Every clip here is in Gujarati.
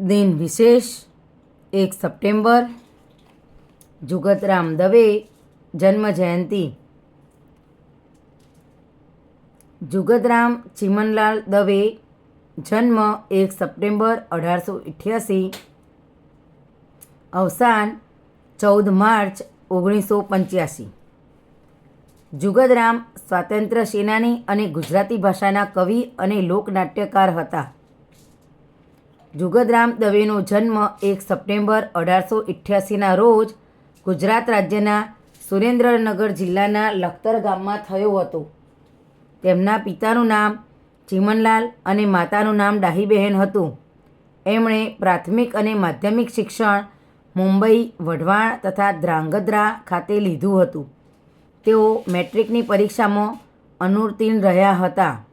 દિન વિશેષ એક સપ્ટેમ્બર, જુગતરામ દવે જન્મ જયંતિ. જુગતરામ ચિમનલાલ દવે જન્મ એક સપ્ટેમ્બર અઢારસો અઠ્યાસી અવસાન ચૌદ માર્ચ ઓગણીસો પંચ્યાસી. જુગતરામ સ્વાતંત્ર્ય સેનાની અને ગુજરાતી ભાષાના કવિ અને લોકનાટ્યકાર હતા. જુગતરામ દવેનો જન્મ એક સપ્ટેમ્બર અઢારસો ઇઠ્યાસીના રોજ ગુજરાત રાજ્યના સુરેન્દ્રનગર જિલ્લાના લખતર ગામમાં થયો હતો. તેમના પિતાનું નામ ચીમનલાલ અને માતાનું નામ ડાહીબહેન હતું. એમણે પ્રાથમિક અને માધ્યમિક શિક્ષણ મુંબઈ, વઢવાણ તથા ધ્રાંગધ્રા ખાતે લીધું હતું. તેઓ મેટ્રિકની પરીક્ષામાં અનુત્તીર્ણ રહ્યા હતા.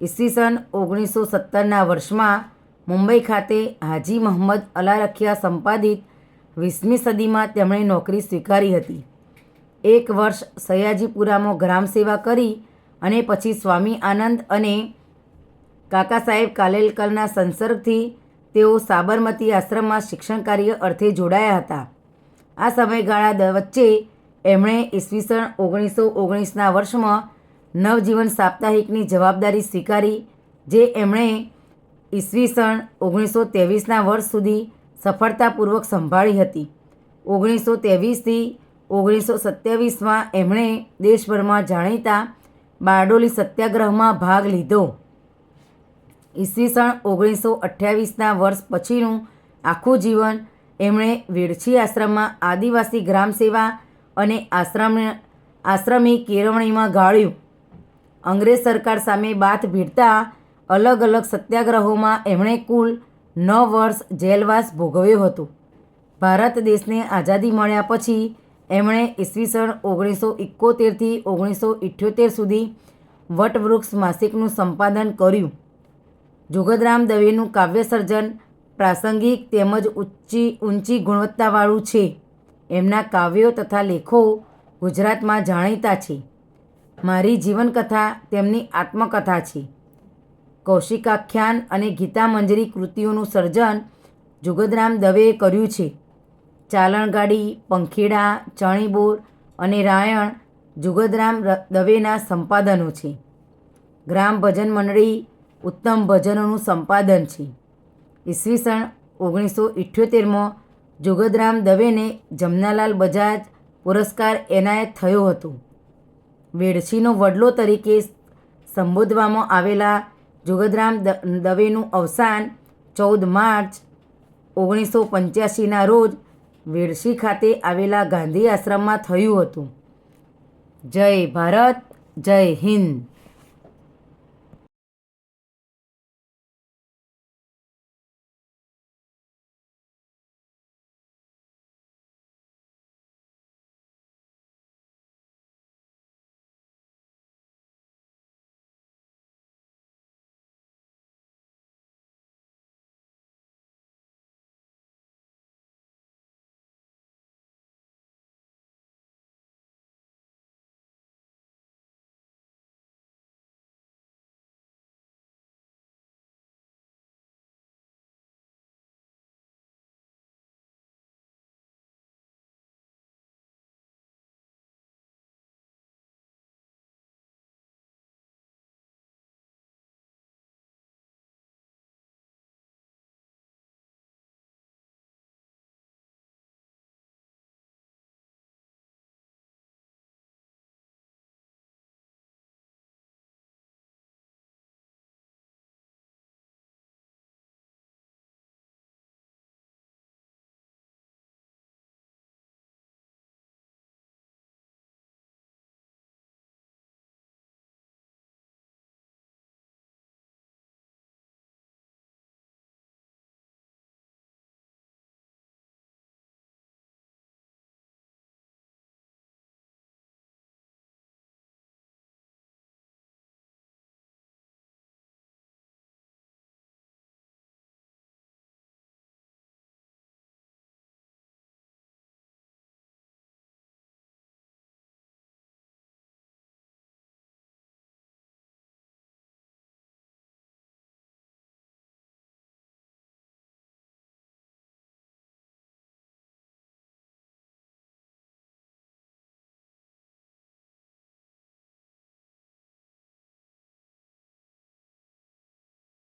ઈસવીસન ઓગણીસો સત્તરના વર્ષમાં મુંબઈ ખાતે હાજી મહંમદ અલારખિયા સંપાદિત વીસમી સદીમાં તેમણે નોકરી સ્વીકારી હતી. એક વર્ષ સયાજીપુરામાં ગ્રામ સેવા કરી અને પછી સ્વામી આનંદ અને કાકા સાહેબ કાલેલકરના સંસર્ગથી તેઓ સાબરમતી આશ્રમમાં શિક્ષણ કાર્ય અર્થે જોડાયા હતા. આ સમયગાળા વચ્ચે એમણે ઈસવીસન ઓગણીસો ઓગણીસના વર્ષમાં નવજીવન સાપ્તાહિકની જવાબદારી સ્વીકારી, જે એમણે ઈસવીસન ઓગણીસો ત્રેવીસના વર્ષ સુધી સફળતાપૂર્વક સંભાળી હતી. ઓગણીસો ત્રેવીસથી ઓગણીસો સત્યાવીસમાં એમણે દેશભરમાં જાણીતા બારડોલી સત્યાગ્રહમાં ભાગ લીધો. ઈસવીસન ઓગણીસો અઠ્યાવીસના વર્ષ પછીનું આખું જીવન એમણે વેડછી આશ્રમમાં આદિવાસી ગ્રામ સેવા અને આશ્રમ, આશ્રમી કેળવણીમાં ગાળ્યું. અંગ્રેજ સરકાર સામે બાથ ભીડતા અલગ અલગ સત્યાગ્રહોમાં એમણે કુલ નવ વર્ષ જેલવાસ ભોગવ્યો હતો. ભારત દેશને આઝાદી મળ્યા પછી એમણે ઈસવીસન ઓગણીસો એકોતેરથી ઓગણીસો ઇઠ્યોતેર સુધી વટવૃક્ષ માસિકનું સંપાદન કર્યું. જોગદરામ દવેનું કાવ્ય સર્જન પ્રાસંગિક તેમજ ઊંચી ઊંચી ગુણવત્તાવાળું છે. એમના કાવ્યો તથા લેખો ગુજરાતમાં જાણીતા છે. મારી જીવનકથા તેમની આત્મકથા છે. કૌશિકાખ્યાન અને ગીતામંજરી કૃતિઓનું સર્જન જુગદરામ દવેએ કર્યું છે. ચાલણગાડી, પંખીડા, ચણીબોર અને રાયણ જુગદરામ દવેના સંપાદનો છે. ગ્રામ ભજન મંડળી ઉત્તમ ભજનોનું સંપાદન છે. ઈસવીસન ઓગણીસો ઇઠ્યોતેરમાં જુગદરામ દવેને જમનાલાલ બજાજ પુરસ્કાર એનાયત થયો હતો. વેડછીનો વડલો તરીકે સંબોધવામાં આવેલા જુગદરામ દવેનું અવસાન ચૌદ માર્ચ ઓગણીસો પંચ્યાસીના રોજ વેડશી ખાતે આવેલા ગાંધી આશ્રમમાં થયું હતું. જય ભારત, જય હિન્દ.